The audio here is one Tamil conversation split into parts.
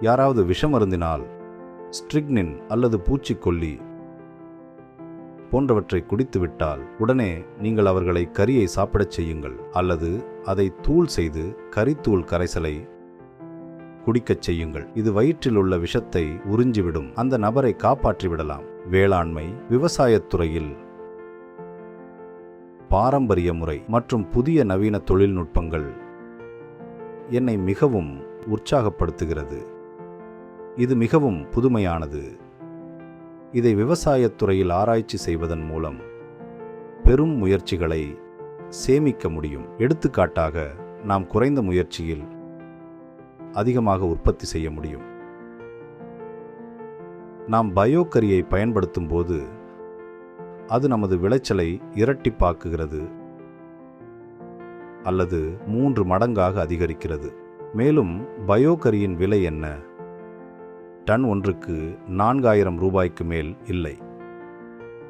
யாராவது விஷம் அருந்தினால் ஸ்ட்ரிக்னின் அல்லது பூச்சிக்கொல்லி போன்றவற்றை குடித்துவிட்டால் உடனே நீங்கள் அவர்களை கரியை சாப்பிடச் செய்யுங்கள் அல்லது அதை தூள் செய்து கரித்தூள் கரைசலை குடிக்கச் செய்யுங்கள். இது வயிற்றில் உள்ள விஷத்தை உறிஞ்சிவிடும். அந்த நபரை காப்பாற்றிவிடலாம். வேளாண்மை விவசாயத்துறையில் பாரம்பரிய முறை மற்றும் புதிய நவீன தொழில்நுட்பங்கள் என்னை மிகவும் உற்சாகப்படுத்துகிறது. இது மிகவும் புதுமையானது. இதை விவசாயத் துறையில் ஆராய்ச்சி செய்வதன் மூலம் பெரும் முயற்சிகளை சேமிக்க முடியும். எடுத்துக்காட்டாக நாம் குறைந்த முயற்சியில் அதிகமாக உற்பத்தி செய்ய முடியும். நாம் பயோக்கரியை பயன்படுத்தும் போது அது நமது விளைச்சலை இரட்டிப்பாக்குகிறது அல்லது மூன்று மடங்காக அதிகரிக்கிறது. மேலும் பயோகரியின் விலை என்ன? டன் ஒன்றுக்கு நான்காயிரம் ரூபாய்க்கு மேல் இல்லை.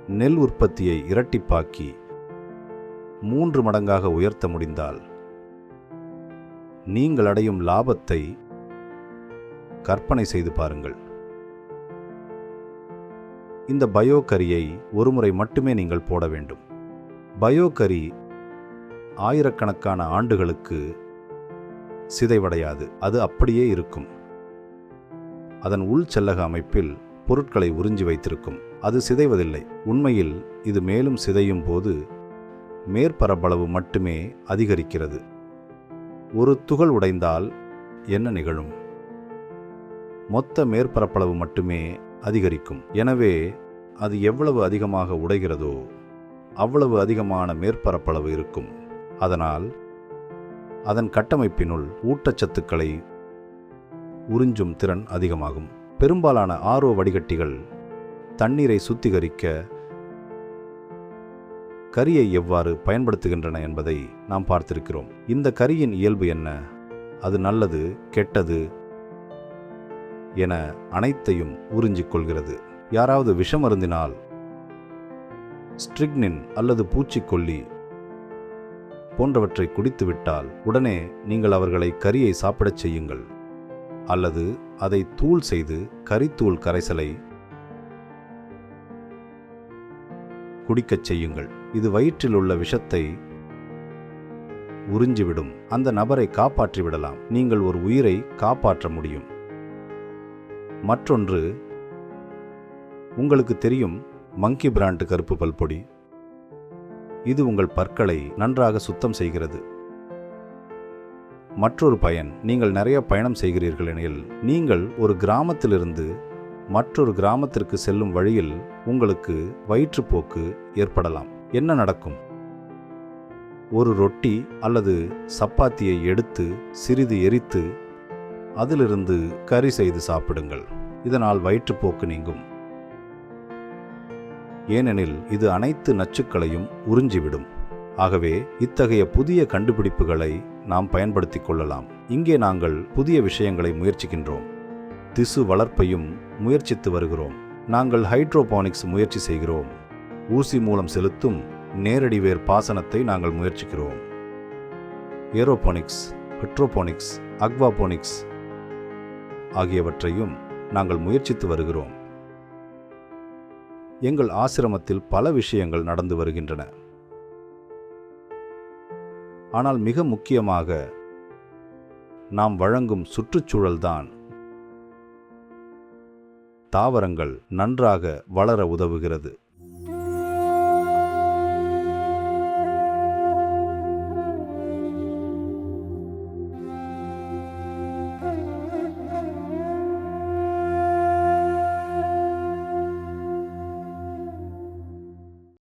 நெல் உற்பத்தியை இரட்டிப்பாக்கி மூன்று மடங்காக உயர்த்த முடிந்தால் நீங்கள் அடையும் லாபத்தை கற்பனை செய்து பாருங்கள். இந்த பயோகரியை ஒருமுறை மட்டுமே நீங்கள் போட வேண்டும். பயோகரி ஆயிரக்கணக்கான ஆண்டுகளுக்கு சிதைவடையாது. அது அப்படியே இருக்கும். அதன் உள் செல்லக அமைப்பில் பொருட்களை உறிஞ்சி வைத்திருக்கும். அது சிதைவதில்லை. உண்மையில் இது மேலும் சிதையும் போது மேற்பரப்பளவு மட்டுமே அதிகரிக்கிறது. ஒரு துகள் உடைந்தால் என்ன நிகழும்? மொத்த மேற்பரப்பளவு மட்டுமே அதிகரிக்கும். எனவே அது எவ்வளவு அதிகமாக உடைகிறதோ அவ்வளவு அதிகமான மேற்பரப்பளவு இருக்கும். அதனால் அதன் கட்டமைப்பினுள் ஊட்டச்சத்துக்களை உறிஞ்சும் திறன் அதிகமாகும். பெரும்பாலான ஆரோ வடிகட்டிகள் தண்ணீரை சுத்திகரிக்க கரியை எவ்வாறு பயன்படுத்துகின்றன என்பதை நாம் பார்த்திருக்கிறோம். இந்த கரியின் இயல்பு என்ன? அது நல்லது கெட்டது என அனைத்தையும் உறிஞ்சிக் கொள்கிறது யாராவது விஷம் அருந்தினால் ஸ்ட்ரிக்னின் அல்லது பூச்சிக்கொல்லி போன்றவற்றை குடித்துவிட்டால் உடனே நீங்கள் அவர்களை கரியை சாப்பிடச் செய்யுங்கள். அல்லது அதை தூள் செய்து கரித்தூள் கரைசலை குடிக்கச் செய்யுங்கள். இது வயிற்றில் உள்ள விஷத்தை உறிஞ்சிவிடும். அந்த நபரை காப்பாற்றி விடலாம். நீங்கள் ஒரு உயிரை காப்பாற்ற முடியும். மற்றொன்று உங்களுக்கு தெரியும் மங்கி பிராண்ட் கருப்பு பல்பொடி. இது உங்கள் பற்களை நன்றாக சுத்தம் செய்கிறது. மற்றொரு பயன். நீங்கள் நிறைய பயணம் செய்கிறீர்கள் எனில் நீங்கள் ஒரு கிராமத்திலிருந்து மற்றொரு கிராமத்திற்கு செல்லும் வழியில் உங்களுக்கு வயிற்றுப்போக்கு ஏற்படலாம். என்ன நடக்கும்? ஒரு ரொட்டி அல்லது சப்பாத்தியை எடுத்து சிறிது எரித்து அதிலிருந்து கறி செய்து சாப்பிடுங்கள். இதனால் வயிற்றுப்போக்கு நீங்கும். ஏனெனில் இது அனைத்து நச்சுக்களையும் உறிஞ்சிவிடும். ஆகவே இத்தகைய புதிய கண்டுபிடிப்புகளை நாம் பயன்படுத்திக் கொள்ளலாம். இங்கே நாங்கள் புதிய விஷயங்களை முயற்சிக்கின்றோம். திசு வளர்ப்பையும் முயற்சித்து வருகிறோம். நாங்கள் ஹைட்ரோபானிக்ஸ் முயற்சி செய்கிறோம். ஊசி மூலம் செலுத்தும் நேரடி வேர் பாசனத்தை நாங்கள் முயற்சிக்கிறோம். ஏரோபானிக்ஸ் ஹெட்ரோபானிக்ஸ் அக்வாபோனிக்ஸ் ஆகியவற்றையும் நாங்கள் முயற்சித்து வருகிறோம். எங்கள் ஆசிரமத்தில் பல விஷயங்கள் நடந்து வருகின்றன. ஆனால் மிக முக்கியமாக நாம் வழங்கும் சுற்றுச்சூழல்தான். தாவரங்கள் நன்றாக வளர உதவுகிறது.